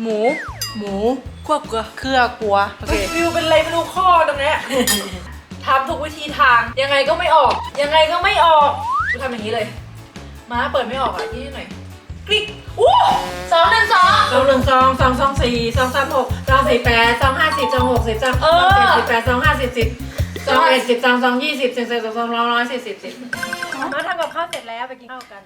หมู หมูคั่วเกลือเครือกลัวโอเควิวเป็นไรไม่รู้ข้อตรงเนี้ยทำทุกวิธีทางยังไงก็ไม่ออก ยังไงก็ไม่ออกกูทำอย่างนี้เลยม้าเปิดไม่ออกอะที่หน่อยกริ๊กอู้สองหนึ่งสองสองหนึ่งสองสองสองสี่สองสามหกสองสี่แปดสองห้าสิบสองหกสิบสองเอสองอเจ็ดสิบแปดสองห้าสิบสิบสองเอ็ดสิบสองสองยี่สิบสิบสิบสองสองร้อยสี่สิบสิบมาทำกับข้าวเสร็จแล้วไปกินข้าวกัน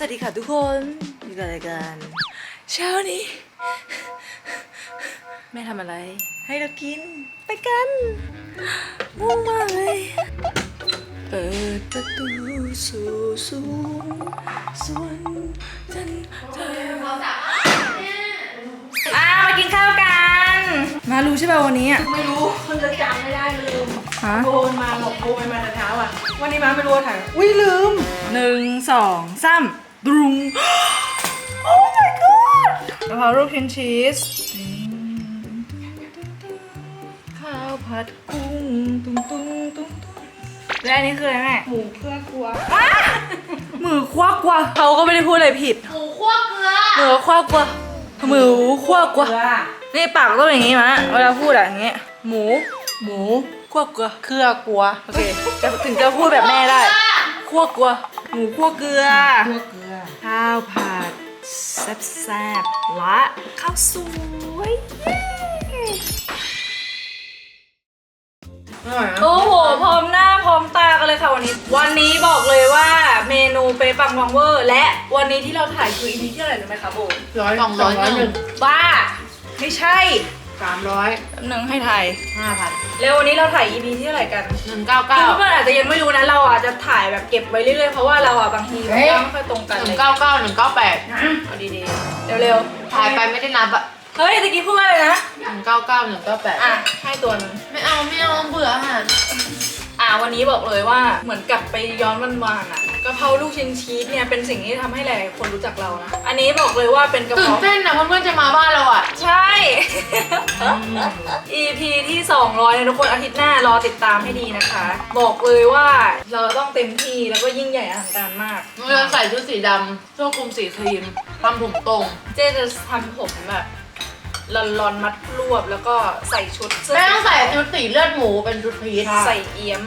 สวัสดีค่ะทุกคนอยู่กับรายการเช้านี้ แม่ทำอะไร ให้เรากินไปกันง่วงมากเลยเปิดประตูสู่สวงสวนจันทราอ่ามากินข้าวกัน มารู้ใช่ป่ะวันนี้อะไม่รู้มันจะจำไม่ได้ลืมฮะโบนมาบอกโบนมาแต่เช้าอะ วันนี้มาไม่รู้ว่าถ่ายอุ้ยลืมหนึ่งสองสาม ดรุง โอ้ my god กะเพราลูกชิ้นชีสข้าวผัดกุ้งตุ้งตุ้งตุ้งตุ้งและอันนี้คืออะไรแม่หมูเครื่องครัวมือควักกว่าเขาก็ไม่ได้พูดอะไรผิด หมูคั่วเกลือมือควักกว่ามือควักกว่าเกลือนี่ปากต้องอย่างงี้มะเวลาพูดอะอย่างงี้หมู หมูคั่วเกลือเครือกลัว โอเคจะถึงจะพูดแบบแม่ได้ คั่วเกลือหมูคั่วเกลือเครื่องเกลือข้าวผัดแซ่บๆและข้าวสวยเย้อร่อยนะโอ้โหพร้อมหน้าพร้อมตากันเลยค่ะวันนี้ วันนี้บอกเลยว่าเมนูเป๊ะปังวังเวอร์ และวันนี้ที่เราถ่ายคือ EP ที่เท่าไหร่รู้ไหมคะโบ ร้อยสองร้อยหนึ่ง บ้า ไม่ใช่ สามร้อยแป๊บนึงให้ถ่ายห้าพันแล้ววันนี้เราถ่าย EP ที่เท่าไหร่กันหนึ่งเก้าคืเก้าอเพื่อนๆอาจจะยังไม่รู้นะเราอาจจะถ่ายแบบเก็บไว้เรื่อยๆเพราะว่าเราอะบางทีมันก็ไม่ค่อยตรงกันหเลนึ่ยงเก้าเก้าหนึ่งเก้าแปดเอาดีๆเร็วๆถ่ายไปไม่ได้นับอะเฮ้ยตะกี้พูดว่าอะไรนะหนึ่งเก้าเก้าหนึ่งเก้าแปดอะให้ตัวหนึง ไม่เอาไม่เอาเบื่ออาหารอะวันนี้บอกเลยว่าเหมือนกลับไปย้อนวันวานๆอะกะเพราลูกชิ้นชีสเนี่ยเป็นสิ่งที่ทำให้หลายๆคนรู้จักเรานะ อันนี้บอกเลยว่าเป็นกะเพตื่นราเต้นนะเพื่อนๆจะมาบ้านเราอะใช่ EP ที่ 200นะทุกคนอาทิตย์หน้ารอติดตามให้ดีนะคะ บอกเลยว่าเราต้องเต็มที่แล้วก็ยิ่งใหญ่อลังการมากเราจะใส่ชุดสีดำเสื้อคลุมสีครีมทำผมตรง เจ๊จะทำผมแบบลอนๆมัดรวบแล้วก็ใส่ชุดเสื้แม่ต้องใส่ชุดสีเลือดหมูเป็นชุดพีชใส่เอี้ยม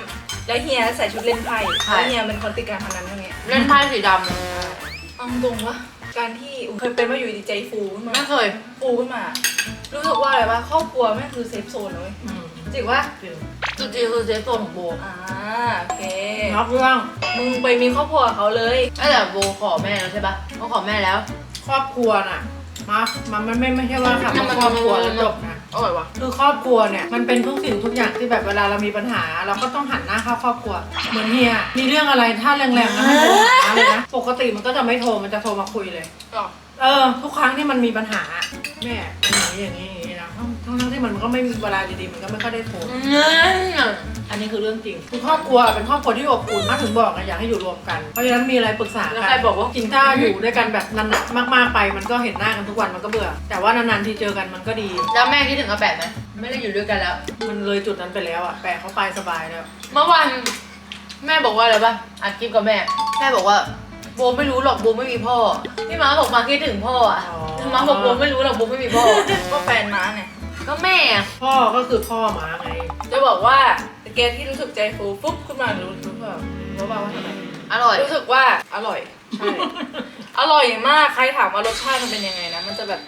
แล้วเฮียใส่ชุดเล่นไพ่ใช่แล้วเฮียเป็นคนติดการพนันทั้งนี้เล่นไพ่สีดเอาตรงว่าการที่อุ๊ยเคยเป็นว่าอยู่ดีใจฟูขึ้นำมาไม่เคยฟูขึ้นมา รู้สึกว่าอะไรวะครอบครัวแม่งคือเซฟโซนเลยอืมจริงว่าจุดจีคือเซฟโซนของโบอ่าโอเค รับเรื่องมึงไปมีครอบครัวกับเขาเลยแต่โบขอแม่แล้วใช่ปะเขาขอแม่แล้ว ครอบครัวน่ะมามันไม่ไม่ไม่ใช่ว่าคำว่าครอบครัวแล้วจบนะอร่อยว่ะคือครอบครัวเนี่ยมันเป็นทุกสิ่งทุกอย่างที่แบบเวลาเรามีปัญหา เราก็ต้องหันหน้าเข้าครอบครัว เหมือนเฮียมีเรื่องอะไรถ้าแรงๆนะให้โทรหาเลยนะปกติมันก็จะไม่โทรมันจะโทรมาคุยเลย เออ ทุกครั้งที่มันมีปัญหา แม่อย่างนี้อย่างนี้อย่างนี้นะทั้งทั้งที่มันก็ไม่มีเวลาดีๆมันก็ไม่ค่อยได้โทรอันนี้คือเรื่องจริงคือครอบครัวเป็นครอบครัวที่อบอุ่นมากถึงบอกอะอยากให้อยู่รวมกัน เพราะฉะนั้นมีอะไรปรึกษาแล้วกัใครบอกว่าจริงถ้าอยู่ด้วยกันแบบนานๆมากๆไป มันก็เห็นหน้ากันทุกวันมันก็เบื่อ แต่ว่านานๆที่เจอกันมันก็ดี แล้วแม่คิดถึงอาแปะไหมไม่ได้อยู่ด้วยกันแล้ว มันเลยจุดนั้นไปแล้วอะแปะเขาไปสบายแล้ว เมื่อวานแม่บอกว่าอะไรปะอัดคลิปกับแม่ แม่บอกว่า โบไม่รู้หรอกโบไม่มีพ่อ พี่ม้าบอกมาคิดถึงพ่ออะอ๋อ ม้าบอกโบไม่รู้หรอกโบไม่มีพ่อ ก็แฟนม้าเนี่ยก็แม่อะพ่อก็คือพ่อหมาไงจะบอกว่าตะเกียที่รู้สึกใจฟูปุ๊บขึ้นมารู้รู้เปล่ารู้เปล่าว่าทำไมอร่อย รู้สึกว่าอร่อยใช่ อร่อยมากใครถามว่ารสชาติมันเป็นยังไงนะ มันจะแบบ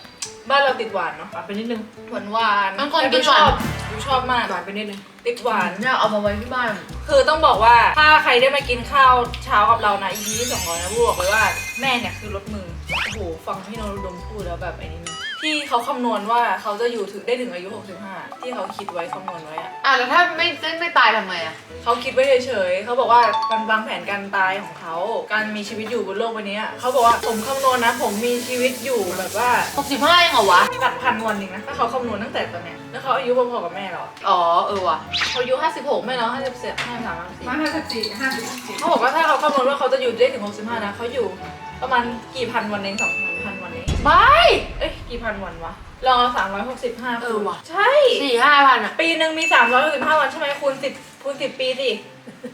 บ้านเราติดหวานเนาะหวานไปนิดนึงหวานหวานๆบางคนแต่กินชอบหวาน ดูชอบมากหวานไปนิดนึงติดหวาน เนี่ยเอามาไว้ที่บ้าน คือต้องบอกว่าถ้าใครได้มากินข้าวเช้ากับเรานะ EP ที่สองร้อยนะพูดบอกเลยว่าแม่เนี่ยคือรถมือโอ้โหฟังพี่โนรดมพูดแล้วแบบไอ้นี่นะ ที่เขาคำนวณว่าเขาจะอยู่ถึงได้ถึงอายุ 65 ที่เขาคิดไว้คำนวณไว้อะอะแล้วถ้าไม่ไม่ไม่ตายทำไงอะ เขาคิดไว้เฉยๆเขาบอกว่าการวางแผนการตายของเขา การมีชีวิตอยู่บนโลกใบนี้เขาบอกว่าผมคำนวณนะ ผมมีชีวิตอยู่แบบว่า65เองเหรอวะกัดพันวันเองนะถ้าเขาคำนวณตั้งแต่ตอนเนี้ยแล้วเขาอายุพอๆกับแม่เราอะอ๋อเออว่ะเขาอายุ 56แม่เรา57 53 54มาห้าสิบสี่ห้าสิบสี่เขาบอกว่าถ้าเขาคำนวณว่าเขาจะอยู่ได้ถึง 65 นะเขาอยู่ประมาณกี่พันวันเองสองพัน วันเองบายเอ้ยกี่พันวันวะ ลองเอา365เออว่ะ ใช่ สี่ห้าพันอะปีหนึ่งมี365วันใช่ไหมคูณ10คูณสิบปีสิ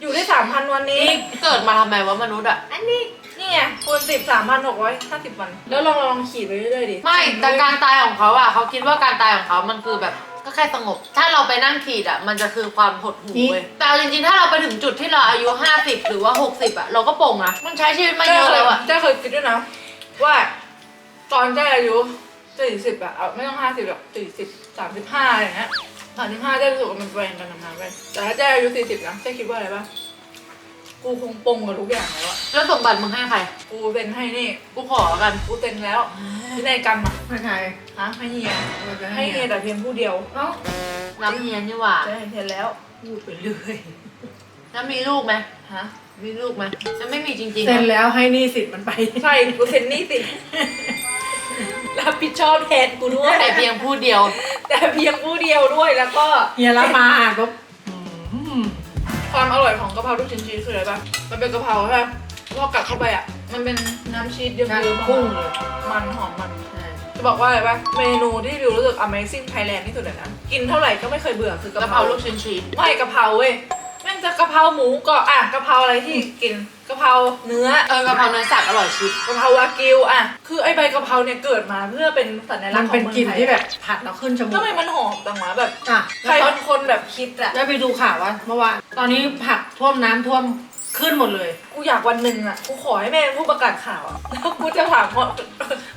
อยู่ได้สามพันวันนี้เกิดมาทำไมวะมนุษย์อะอันนี้ นี่ไงคูณสิบสามพันหกร้อยห้าสิบวัน แล้วลองลองขีดไปเรื่อยๆดิไม่แต่การตายของเขาอะเขาคิดว่าการตายของเขามันคือแบบก็แค่สงบ ถ้าเราไปนั่งขีดอะมันจะคือความหดหู่เว้ยแต่เอาจริงๆถ้าเราไปถึงจุดที่เราอายุ 50 หรือว่า 60อะเราก็โป่งนะมันใช้ชีวิตมาเยอะแล้วอะเจ้าเคยคิดด้วยนะว่า ตอนเจ้าอายุสี่สิบอะเอาไม่ต้องห้าสิบหรอกสี่สิบสามสิบห้าอะไรอย่างเงี้ยสามสิบห้าเจ้ารู้สึกว่ามันแรงกันทำงานไปแต่ถ้าเจ้าอายุสี่สิบนะเจ้าคิดว่าอะไรปะกูคงปลงกับทุกอย่างแล้วอะแล้วสมบัติมึงให้ใคร กูเป็นให้นี่ กูขอกัน กูเต็นแล้วที่ในยกรรมอะไม่ใครฮะให้เฮียเราจะให้เฮียแต่เพียงผู้เดียวเอ้าน้ำเฮียนนี่หว่าจะให้เฮียแล้วพูดไปเรื่อยแล้วมีลูกไหมฮะมีลูกไหมจะไม่มีจริงๆเซ็นนะแล้วให้หนี่สิทธิ์มันไป ใช่กูเซ็นหนี่สิ รับผิดชอบแทนกูด้วยแต่เพียงผู้เดียว แต่เพียงผู้เดียวด้วยแล้วก็เฮียรับมาอ่านก็อืมความอร่อยของกะเพราลูกชิ้นชีสคืออะไรป่ะมันเป็นกะเพราใช่ปะพอกัดเข้าไปอะ มันเป็นน้ำชีสเยิ้การมๆพุ่งมาเลยมันหอมมันใช่จะบอกว่าอะไรป่ะเมนูที่วิวรู้สึก Amazing Thailand ที่สุดเลยนะ กินเท่าไหร่ก็ไม่เคยเบื่อคือกะกะเพเพราราลูลูกกชิ้นชีสไม่กะเพราเว้ยแม่ง จะกะเพราหมูก็อะกะเพราอะไรที่กินกะเพราเนื้อเออกะเพราเนื้อสัตว์อร่อยชิบกะเพราวากิวอะคือไอ้ใบกะเพราเนี่ยเกิดมาเพื่อเป็นสัญลัมักนษณ์ของเป็นเมืองกลิ่นไทยที่แบบผัดแล้วขึ้นจมูกทำไมมันหอมจังวะแบบอะใครเป็นคนแบบคิดอะ ได้ไปดูข่าวว่าเมื่อวานตอนนี้ผักท่วมน้ำท่วม ขึ้นหมดเลย กูอยากวันหนึ่งอะกูขอให้แม่เป็นผู้ประกาศข่าวอะแล้วกูจะถามคน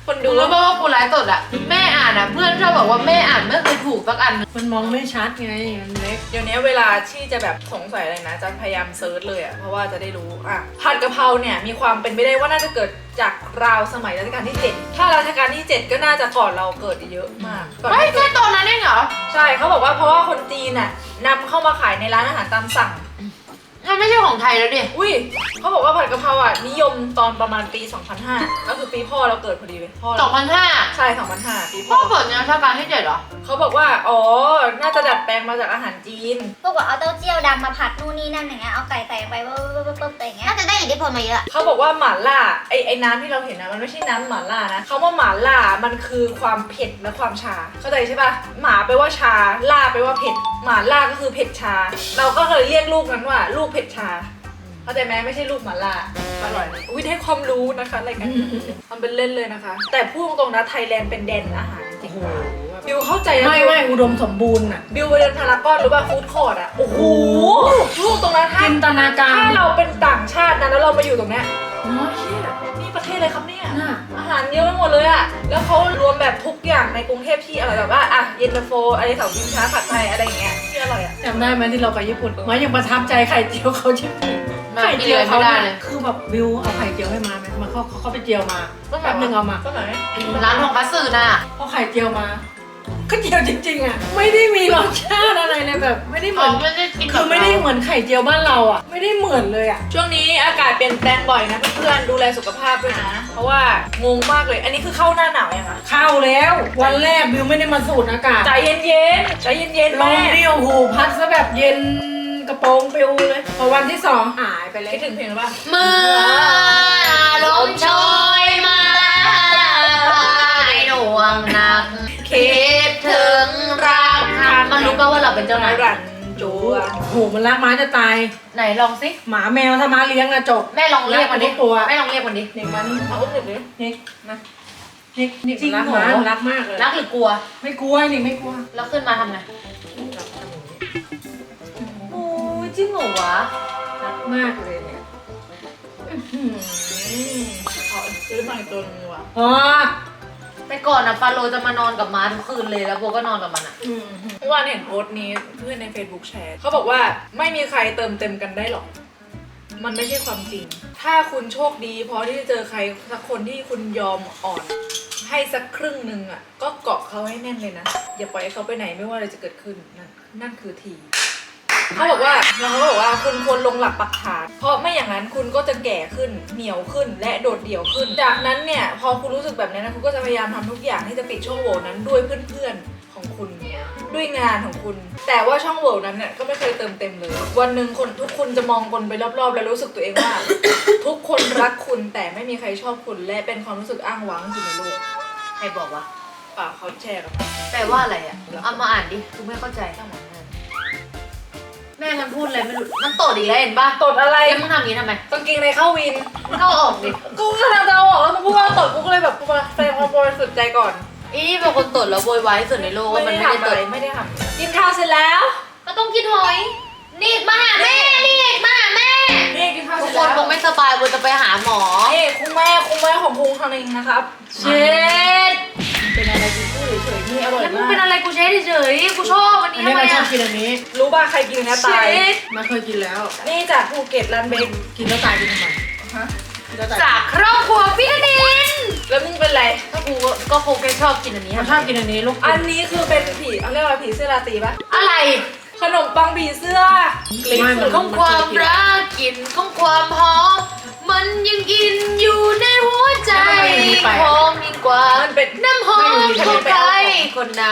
คนดูดูรู้ว่าป่าว่ากูไลฟ์สดอะแม่อ่านอะเพื่อนชอบบอกว่าแม่อ่านไม่เคยถูกสักอันมันมองไม่ชัดไง มันเล็ก เดี๋ยวนี้เวลาที่จะแบบสงสัยอะไรนะจะพยายามเซิร์ชเลยอะเพราะว่าจะได้รู้อะผัดกะเพราเนี่ยมีความเป็นไปได้ว่าน่าจะเกิดจากราวสมัยรัชกาลที่ 7 ถ้ารัชกาลที่ 7 ก็น่าจะก่อนเราเกิดเยอะมากก่อนเฮ้ยที่แค่ตอนนั้นเองเหรอ ใช่เขาบอกว่าเพราะว่าคนจีนน่ะนำเข้ามาขายในร้านอาหารตามสั่ง มันไม่ใช่ของไทยแล้วดิอุ้ยเขาบอกว่าผัดกะเพราอะนิยมตอนประมาณปี 2005 ก็คือปีพ่อเราเกิดพอดีเลยพ่อสเราองพันห้าใช่ 2005 ปีพ่พ่ออเปิดงานราชการที่เจ็ดเหรอ เขาบอกว่า อ๋อ น่าจะดัดแปลงมาจากอาหารจีน พวกว่าเอาเต้าเจี้ยวดำมาผัดนู่นนี่นั่นอย่างเงี้ยเอาไก่ใส่ไปปุ๊บปุ๊บปุ๊บปุ๊บอะไรอย่างเงี้ยน่าจะได้อิทธิพลมาเยอะ เขาบอกว่าหม่าล่าไอไอ้น้ำที่เราเห็นนะมันไม่ใช่น้ำหม่าล่านะเขาว่าหม่าล่ามันคือความเผ็ดและความชา เข้าใจใช่ปะหมาไปลว่าชาล่าไปลว่าเผ็ดหม่าล่าก็คือเผ็ดชา เราก็เลยเรียกลูกนั้นว่า ลูกเผ็ดชาเข้าใจไหมไม่ใช่ลูกหม่าล่าอร่อยอุ้ยได้ความรู้นะคะอะไรกันทำเป็นเล่นเลยนะคะ แต่พูดตรงๆนะไทยแลนด์เป็นแดนอาหารจริโอ้งโหๆบิวเข้าใจนะไม่ไม่อุดมสมบูรณ์อะบิวไปเดินพารากอนหรือว่าฟู้ดคอร์ดอะโอ้โหพูดตรงนั้นถ้าจินตนาการถ้าเราเป็นต่างชาตินะแล้วเรามาอยู่ตรงเนี้ยเนาะเชี่ยนี่ประเทศอะไรครับเนี่ยน่ะอาหารเยอะไปหมดเลยอะแล้วเขารวมแบบทุกอย่างในกรุงเทพที่อร่อยแบบว่าอะเย็นตาโฟอะไรเสาชิงช้าผัดไทยอะไรอย่างเงี้ยที่ อร่อยอะจำได้ไหมที่เราไปญี่ปุ่นมายังประทับใจไข่เจียวเขาญี่ปุ่นมาไข่เจียวเขากินเลยไม่ได้เนี่ยเลยคือแบบวิวเอาไข่เจียวให้มาไหมมาเขาเขาเขาไปเจียวมาแป๊บนึงเอามาก็ไหนร้านของคัตสึน่ะพอไข่เจียวมา ก็เจียวจริงๆอะไม่ได้มีรสชาติอะไรเลยแบบ ไม่ได้เหมืเขาอน ไม่ได้กินคือไม่ได้เหมือนไข่เจียวบ้านเราอะ ไม่ได้เหมือนเลยอะ ช่วงนี้อากาศเปลี่ยนแปลงบ่อยนะเพื่อนๆดูแลสุขภาพด้วยนะ เพราะว่างงมากเลย อันนี้คือเข้าหน้าหนาวยังคะเข้าแล้ว วันแรกวิวไม่ได้มาสูดอากาศใจเย็นๆใจเย็นๆลแม่มเดียวหูพัดซะแบบเย็นกระโปรงปิวเลยพอวันที่สองหายไปเลยคิดถึงเพลงหรือเปล่าเมื่อลมโชยมาในหน่วงหนักคิด ถึงรักคันมันรู้ป่าว่าเราเป็นเจ้านายรันจูอะโหมันรักม้าจะตาย ไหนลองสิหมาแมวถ้าม้าเลี้ยงอะจบ แม่ลองเรียกมันดิรักทุกตัว แม่ลองเรียกมันดิเด็กมันเอาอุ้มเด็กดินิกนะนิกนิกจริงรักเหรอม้ามันรักมากเลยรักหรือกลัว ไม่กลัวนิกไม่กลัวแล้วขึ้นมาทำไงโอ้ยจริงเหรอวะรักมากเลยเนี่ยอืมขอซื้อมาอีกตัวหนึงดีกว่าอ๋อ แต่ก่อนอะฟาโรห์จะมานอนกับม้าทุกคืนเลยแล้วโบก็นอนกับมันอะอืมเมื่อวานเห็นโพสต์นี้เพื่อนใน Facebook แชร์เขาบอกว่าไม่มีใครเติมเต็มกันได้หรอก มันไม่ใช่ความจริง ถ้าคุณโชคดีพอที่จะเจอใครสักคนที่คุณยอมอ่อน ให้สักครึ่งหนึ่งอะ ก็เกาะเขาให้แน่นเลยนะ อย่าปล่อยให้เขาไปไหนไม่ว่าอะไรจะเกิดขึ้นนั่นนั่นคือที เขาบอกว่าเราเขาบอกว่าคุณควรลงหลักปักฐาน เพราะไม่อย่างนั้นคุณก็จะแก่ขึ้นเหนียวขึ้น และโดดเดี่ยวขึ้น จากนั้นเนี่ยพอคุณรู้สึกแบบนี้นะคุณก็จะพยายามทำทุกอย่างที่จะปิดช่องโหว่นั้นด้วยเพื่อนๆของคุณด้วยงานของคุณ แต่ว่าช่องโหว่นั้นเนี่ยก็ไม่เคยเติมเต็มเลย วันหนึ่งคนทุกคนจะมองคนไปรอบๆ แล้วรู้สึกตัวเองว่า ทุกคนรักคุณแต่ไม่มีใครชอบคุณ และเป็นความรู้สึกอ้างว้างที่สุดในโลกใครบอกวะเปล่าเขาแชร์กันแปลว่าอะไรอะเอามาอ่านดิกูไม่เข้าใจตั้งหมด แม่มันพูดอะไรไม่รู้มันตดอีกแล้วเห็นปะตดอะไรแล้วมึงทำอย่างนี้ทำไมกางเกงในเข้าวินมึงเข้าออกดิกูกำลังจะเอาออกแล้วมึงพูดว่าตดกูก็เลยแบบกูมาแสดงความบริสุทธิ์ใจก่อน อีนี่เป็นคนตดแล้วโวยวายที่สุดในโลกว่ามันไม่ได้ทำตอะไรดไม่ได้ทำกินข้าวเสร็จแล้ว ก็ต้องกินหอย นี่มาหาแม่ นี่มาหาแม่ นี่กินข้าวเสทุร็กจคนแล้วคงไม่สบายบนจะไปหาหมอ นี่คุณแม่คุณแม่ของพุงทำเองนะครับ เช็ดเป็นอะไรกูพูด เฉยๆนี่อร่อยแล้วมึงมากเป็นอะไรกูเช็ดเฉยๆกูชอบอันอันี้นนี้ทำไมมันชออะบกินอันนี้รู้ป่ะใครกินนะตาย เช็ดมาเคยกินแล้ว นี่จากภูเก็ตรันเบงกินแล้วตายกินทำไมฮะกินแล้วตายจากครอบครัวพี่ธนินแล้วมึงเป็นไรก็กูก็ก็คงแค่ชอบกินอันนี้เขาชอบกินอันนี้ลูกอันนี้คือเป็นผีเขาเรียกว่าผีเสื้อราตรีปะอะไรขนมปังผีเสื้อไม่มันของความรักกลิ่นของความหอมมันยังกินอยู่ในหัวใจหอมยิ่งกว่ามันเป็นน้ำหอมของใคร คนไหน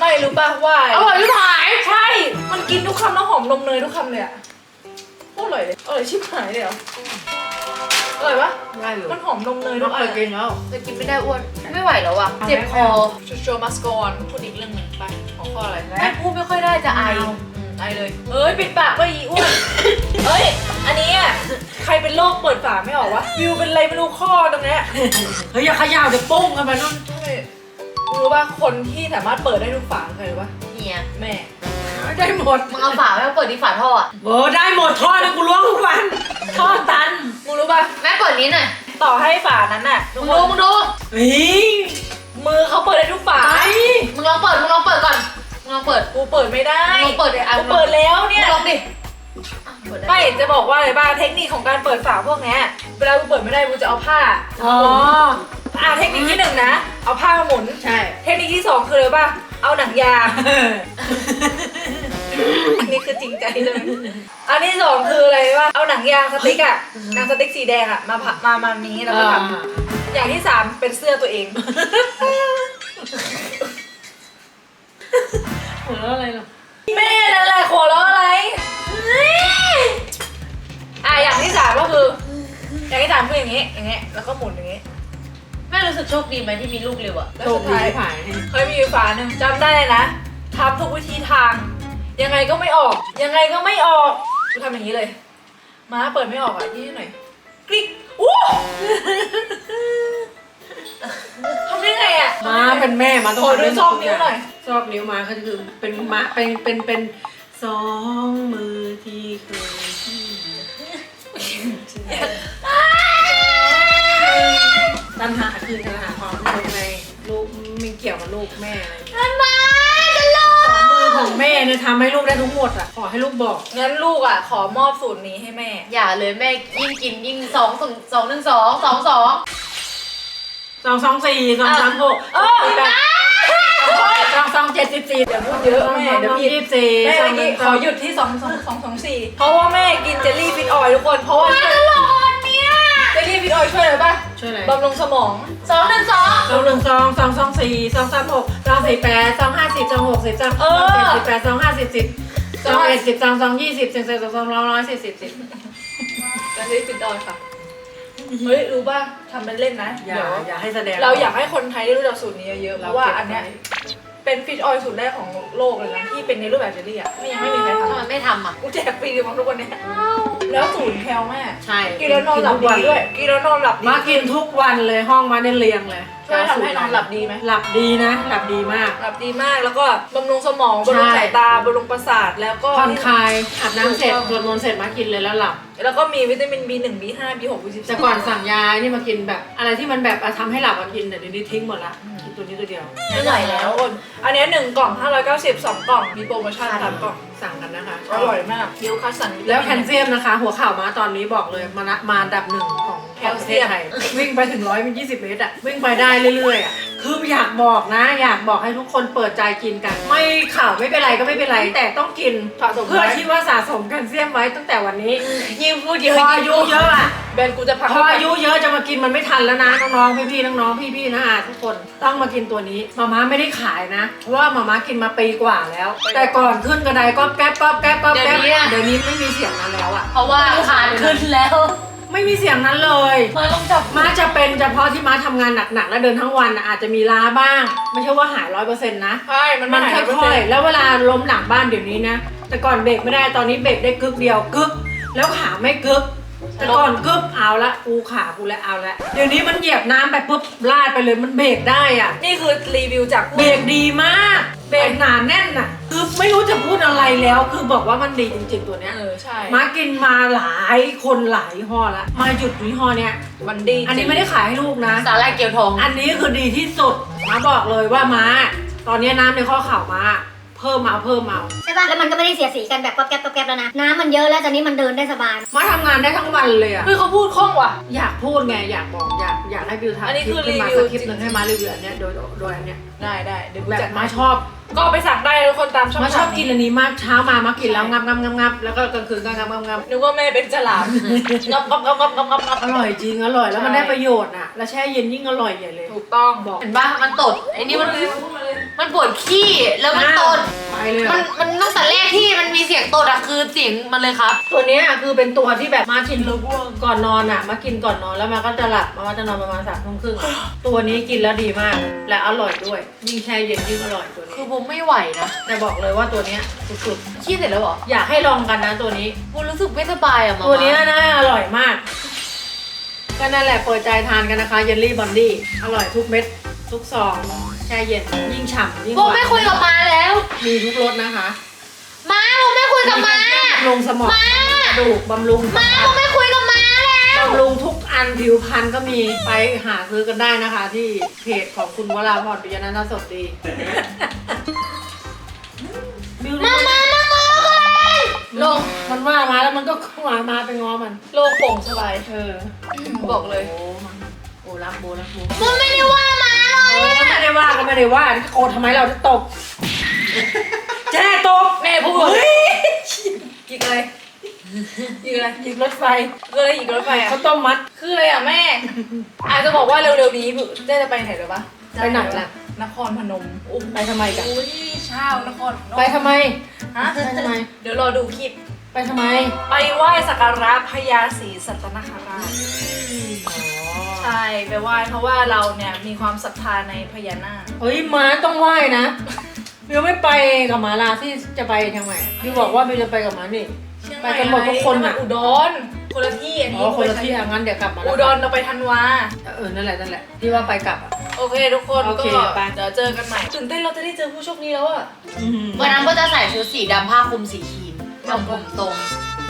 ไม่รู้ป่ะว่าอร่อยที่หายใช่ มันกินทุกคำแล้วหอมนมเนยทุกคำเลยอะโคตรอร่อยเลยอร่อยชิบหายเลยเหรออร่อยปะได้อยู่มันหอมนมเนยลูทุกกเคอัยนกินแล้วจะกินไม่ได้อ้วน ไม่ไหวแล้วอะ เจ็บคอโชว์มัสกอนพูดอีกเรื่องหนึ่งไปของข้ออะไรแม่พูดไม่ค่อยได้จะไออืมไอเลยเอ้ยปิดปากไปอีอ้วนเอ้ย อันนี้อะใครเป็นโรคเปิดฝาไม่ออกวะวิวเป็นอะไรไม่รู้ข้อตรงเนี้ย เฮ้ยอย่าเขย่าเดี๋ยวโป้งกันไปนู่นทำไม รู้ป่ะคนที่สามารถเปิดได้ทุกฝาใครรู้ป่ะเฮียแม่ ได้หมดมึงเอาฝาไว้เปิดดีฝาท่ออะโอ้ได้หมดทอดนะกูล้วงทุกวันทอดตันมึงรู้ป่ะแม่เปิดนี้หน่อยต่อให้ฝานั้นน่ะมึงดูมึงดูเฮ้ยมือเขาเปิดได้ทุกฝาไปมึงลองเปิดมึงลองเปิดก่อนมึงลองเปิดกูเปิดไม่ได้มึงลองเปิดเลยอะกูเปิดแล้วเนี่ย มึงลองดิอะ เปิดได้ ไม่จะบอกว่าอะไรบ้างเทคนิคของการเปิดฝาพวกเนี้ยเวลากูเปิดไม่ได้กูจะเอาผ้าอ๋ออ่าเทคนิคที่หนึ่งนะเอาผ้ามาหมุน ใช่ เทคนิคที่สองคืออะไรป่ะเอาหนังยางอันนี้คือจริงใจใช่ไหมอันที่สองคืออะไรป่ะเอาหนังยางสติ๊กอะหนังสติ๊กสีแดงอะมาผัดมามานี้แล้วก็ทำอย่างที่สามเป็นเสื้อตัวเอง หัวเราะอะไรหรอางที่สามคืออย่างนี้ อย่างเงี้ย แล้วก็หมุนอย่างงี้ แม่รู้สึกโชคดีไหมที่มีลูกเร็วอะแล้วโชสุคดดีท้ายที่ผ่านนี่เคยมีอยู่ฝาหนึ่งจำได้เลยนะทำทุกวิธีทาง ยังไงก็ไม่ออก ยังไงก็ไม่ออกกูทำอย่างนี้เลย ม้าเปิดไม่ออกอะยี่หน่อย กริ๊กอู้ทำได้ไงอะ ม้าเป็นแม่มาต้องขอดูทำได้ซอกนิ้วหน่อย ซอกนิ้วมาก็คือเป็นม้าเป็นเป็นเป็นสองมือที่เคยที่ ปัญหาคือปัญหาของลูกในลูกไม่เกี่ยวกับลูกแม่อะไรอย่างเงี้ยมันมาจะลงสองมือของแม่เนี่ยทำให้ลูกได้ทุกหมดอะขอให้ลูกบอก งั้นลูกอะ ขอมอบสูตรนี้ให้แม่ อย่าเลยแม่ยิ่งกินยิ่งสองสองสองหนึ่งสองสองสองสองสองสี่สองสามหกเออสองสองเจ็ดสิบสี่เดี๋ยวพูดเยอะแม่เดี๋ยวผิดยี่สิบสี่แม่สอเมื่งอกี้ขอหยุดที่สองสองสองสองสี่เพราะว่าแม่กินเจลลี่ฟิตออยล์ทุกคนเพราะว่าช่วยตลอ ช่วยอะไรบำรุงสมองสองหนึ่งสอง สองหนึ่งสองสองสองสี่สองสามหกสองสี่แปดสองห้าสิบสองหกสิบสองเอสองอเจ็ดสิบแปดสองห้าสิบสิบสองเอ็ดสิบสองสองยี่สิบสิบสิบสองสองร้อยสี่สิบสิบเจลลี่ฟิตออยล์ค่ะ เฮ้ย รู้ป่ะทำเป็นเล่นนะอย่าเดี๋ยวอย่าให้แสดงเราอยากให้คนไทยได้รู้จักสูตรนี้เยอะๆเพเราราะว่าเก็บอันเนี้ยไว้ เป็นฟิตออยล์สูตรแรกของโลกเลยนะที่เป็นในรูปแบบเจลลี่อะไม่ยังไม่มีใครทำไมทำไม่ทำอะ กูแจกฟรีเลยมั้งทุกคนเนี้ยแล้วสูตรแคลแม่ใช่กินแล้วนอนหลับดีด้วยกินแล้วนอนหลับดีมากินทุกวันเลยห้องมาเนี่ยเรียงเลย ช่วยทำให้นอนหลับดีไหมหลับดีนะ หลับดีมาก หลับดีมากแล้วก็บำรุงสมองบำรุงใช่สายตาบำรุงประสาทแล้วก็ผ่อนคลายอาบน้ำเสร็จสวดมนต์เสร็จมากินเลยแล้วหลับ แล้วก็มีวิตามิน B1 B5 B6 B12 แต่ก่อนสั่งยานี่มากินแบบ อะไรที่มันแบบอะทำให้หลับมากินแต่เดี๋ยวนี้ทิ้งหมดละกินตัวนี้ตัวเดียวไม่ไหวแล้วคนอันเนี้ยหนึ่งกล่อง590สองกล่องมีโปรโมชั่นสามกล่อง สั่งกันนะคะอร่อยมากเดียวคัสสันวิตามินแล้วแคลเซียมนะคะ หัวเข่ามาตอนนี้บอกเลยมานะมาอันดับหนึ่งของแคลเซียมไทยวิ่งไปถึงร้อยยี่สิบเมตรอะวิ่งไปได้เรื่อยๆอะคืออยากบอกนะ อยากบอกให้ทุกคนเปิดใจกินกัน ไม่ข่าวไม่เป็นไรก็ไม่เป็นไร แต่ต้องกินสะสมเพื่อไว้ที่ว่าสะสมแคลเซียมไว้ตั้งแต่วันนี้ยิ่งพูดเยอะพออายุเยอะอะแบรนด์กูจะพักพออายุเยอะจะมากินมันไม่ทันแล้วนะน้องๆพี่ๆน้องๆพี่ๆนะอาทุกคนต้องมากินตัวนี้มาม่าไม่ได้ขายนะเพราะว่ามาม่ากินมาปีกว่าแล้ว แต่ก่อนขึ้นกระไดก็แก๊บก็แก๊บก็แก๊บเดี๋ยวนี้ไม่มีเสียงนั้นแล้วอะเพราะว่าขานขึ้นแล้วไม่มีเสียงนั้นเลยมาต้องจับม้าจะเป็นเฉพาะที่ม้าทำงานหนักๆ แล้วเดินทั้งวันน่ะอาจจะมีล้าบ้าง ไม่ใช่ว่าหายร้อยเปอร์เซ็นต์นะใช่มันมันไค่อยๆแล้วเวลาล้มหลังบ้านเดี๋ยวนี้นะ แต่ก่อนเบรกไม่ได้ตอนนี้เบรกได้กึกเดียวกึก แล้วขาไม่กึก แต่ก่อนกึกเอาละกูขากูแล้วเอาละเดี๋ยวนี้มันเหยียบน้ำไปปุ๊บลาดไปเลยมันเบรกได้อะ นี่คือรีวิวจากเบรกดีมาก เบรกหนาแน่นอะ คือไม่รู้จะพูดอะไรแล้ว คือบอกว่ามันดีจริงๆตัวเนี้ย เออใช่มากินมาหลายคนหลายยี่ห้อแล้วมาหยุดยี่ห้อเนี้ย มันดีอันนี้ไม่ได้ขายให้ลูกนะ สาลายเกี๊ยวทองอันนี้คือดีที่สุดมาบอกเลยว่ามา ตอนนี้น้ำในข้อเข่ามา เพิ่มมาเพิ่มมาใช่ป่ะแล้วมันก็ไม่ได้เสียสีกันแบบก๊อบแก๊บก๊อบแก๊บแล้วนะน้ำมันเยอะแล้วตอนนี้มันเดินได้สบายมาทำงานได้ทั้งวันเลยอะคือเขาพูดคล่องว่ะ อยากพูดไงอยากบอกอยากอยากให้บิวทำอันนี้คือลิปขึ้นมารีวิวสักคลิปหนึ่งให้มารีวิวอันเนี้ยโดยโดยอันเนี้ยได้ได้เดี๋ยวกูแบบจัดมามาชอบก็ไปสั่งได้ทุกคนตามช่องมาชอบทางกินอันนี้มากเช้ามามากินแล้วงับงับงับงับแล้วก็กลางคืนก็งับงับงับนึกว่าแม่เป็นฉลามงับงับงับงับงับงับงับอร่อยจริงอร่อยแล้วมันใช่ได้ประโยชน์อะแล้วแช่เย็นยิ่งอร่อยใหญ่เลย ถูกต้องบอกเห็นปะมันตดไอ้นี่มัน พูดมาเลย มันปวดขี้แล้วมันตดไปเลยมันอะมันตั้งแต่แรกที่มันมีเสียงตดอะคือเสียงมันเลยครับ ตัวเนี้ยคือเป็นตัวที่แบบมากินก่อนนอนอะ มากินก่อนนอนแล้วมาก็จะหลับมาก็จะนอนประมาณสามทุ่มครึ่งตัวนี้กินแล้วดีมาก และอร่อยด้วยยิ่งแช่เย็นยิ่งอร่อยตัวคืนี้อผมไม่ไหวนะแต่บอกเลยว่าตัวเนี้ยสุดขี้เสร็จแล้วเหรอๆอยากให้ลองกันนะตัวนี้ ผมรู้สึกไม่สบายอะมาตัวเนี้ยน่าอร่อยมาก ก็นั่นแหละเปิดใจทานกันนะคะเยลลี่บอนดี้อร่อยทุกเม็ด ทุกซองแช่เย็นยิ่งฉ่ำยิ่งหผมวานไม่คุยกับมาแล้ว มีทุกรสนะคะมาผมไม่คุยกับมาบำรุงสมองมา กระดูกบำรุงมาผมไม่คุยกับมาแล้ว บำรุงทุกอันผิวพรรณก็มีไปหาซื้อกันได้นะคะ ที่เพจของคุณวราพรปิยนันทสดดีบิวมามามามากันลงมันว่ามาแล้วมันก็มามาไปงอมัน โล่งโปร่งสบายเออบอกเลย โอ้มันโอ้รักโบรักโบผมไม่ได้ว่ามา เลเอยอไม่ได้ว่าก็ไม่ได้ว่าโกรธทำไมเราจะตบแจ้ตบแม่พูดเฮ้ยอีกอะไรอีกอะไรหยิบรถไฟคืออะไรอีกรถไฟอะข้าวต้มมัดคืออะไรอะแม่ อาจจะบอกว่าเร็วๆนี้เจ๊จะไปไหนหรือปะไปไหนล่ะ นครพนมอุ้มไปทำไมกันอุ้ยเช้านครพนมไปทำไมฮะไปทำไม เดี๋ยวรอดูคลิปไปทำไม ไปไหว้สักการะพญาศรีสัตนคราชอ๋อ ใช่ไปไหว้เพราะว่าเราเนี่ยมีความศรัทธาในพญานาคเฮ้ยม้าต้องไหว้นะบิวไม่ไปกับหมาลาที่จะไปทำไมบิวบอกว่าบิวจะไปกับหมานี่ เชียงใหไปม่กันหมดทุกคนอะอะอุดรคนละที่อันอ๋นี้อคนละที่อะงั้นเดี๋ยวกลับมาแล้วอุดรเราไปธันวา เออนั่นแหละนั่นแหละที่ว่าไปกลับอะ โอเคทุกคนโอก็เคไป เดี๋ยวเจอกันใหม่ตื่นเต้นเราจะได้เจอผู้โชคดีแล้วอะวันนั้นก็จะใส่ชุดสีดำผ้าคลุมสีครีมทำผมตรง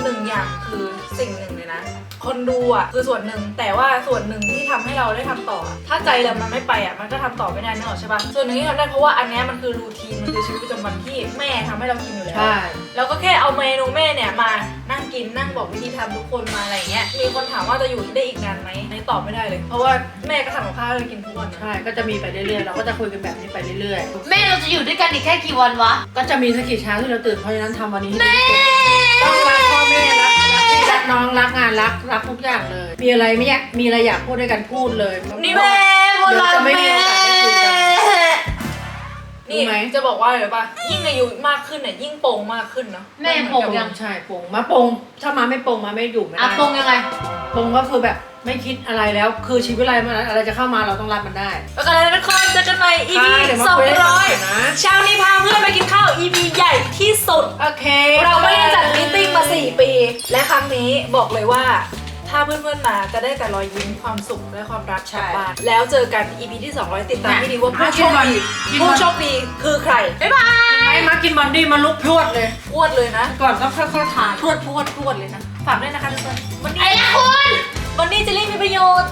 หนึ่งอย่างคือสิ่งหนึ่งเลยนะ คนดูอะคือส่วนหนึ่งแต่ว่าส่วนหนึ่งที่ทำให้เราได้ทำต่ออะถ้าใจเรามันไม่ไปอะมันก็ทำต่อไม่ได้นึกออกใช่ปะส่วนหนึ่งที่ทำได้เพราะว่าอันเนี้ยมันคือรูทีนมันคือชีวิตประจำวันที่แม่ทำให้เรากินอยู่แล้วใช่แล้วก็แค่เอาเมนูแม่เนี่ยมานั่งกินนั่งบอกวิธีทำทุกคนมาอะไรอย่างเงี้ยมีคนถามว่าจะอยู่ได้อีกนานไหมในตอบไม่ได้เลย เพราะว่าแม่ก็ทำกับข้าวให้เรากินทุกวันนะใช่ก็จะมีไปเรื่อยๆเราก็จะคุยกันแบบนี้ไปเรื่อยแม่เราจะอยู่ด้วยกันอีกแค่กี่วันวะๆก็จะมีสักกี่เช้าที่เราตื่นเพราะฉะนั้นทำวันนี้ให้ดีที่สุดต้องรักพ่อแม่รักรักพี่รัก น้องรักงานรักรักทุกอย่างเลย มีอะไรไม่อยากมีอะไรอยากพูดด้วยกันพูดเลยนี่แม่โบราณเดี๋ยวจะไม่มีแม่โอกาสได้คุยกันนี่รู้ไหมจะบอกว่าอะไรรู้ปะยิ่งอายุมากขึ้นเนี่ยยิ่งโปร่งมากขึ้นเนาะแม่โปงยังใช่ปงมาปงถ้ามาไม่ปงมาไม่อยู่ไม่อะได้ปงยังไงปงก็คือแบบไม่คิดอะไรแล้ว คือชีวิตอะไรมันอะไรจะเข้ามาเราต้องรับมันได้แล้วกันเลยทุกคนเจอกันใหม่ EP ค่ะเดี๋ยวมาสองคุยให้ฟังร้หอน่ยอยนะเช้านี้พาเพื่อนไปกินข้าว EP ใหญ่ที่สุดโอเค เราไม่ได้จัดมีตติ้งมา4ปี และครั้งนี้บอกเลยว่า ถ้าเพื่อนๆมาจะได้แต่รอยยิ้มความสุขและความรักกลับบ้านแล้วเจอกัน EP ที่ 200 ติดตามให้ดีว่าผู้โชคดีผู้โชคดีคือใครบ๊ายบายไอ้มากินบอนดี้มาลุกพรวดเลย พวดเลยนะก่อนก็ค่อยๆทาน พวดพวดพวดเลยนะฝากด้วยนะคะทุกคนวันไอ้นี้ละคุณ วันนี้จะรีบมีประโยชน์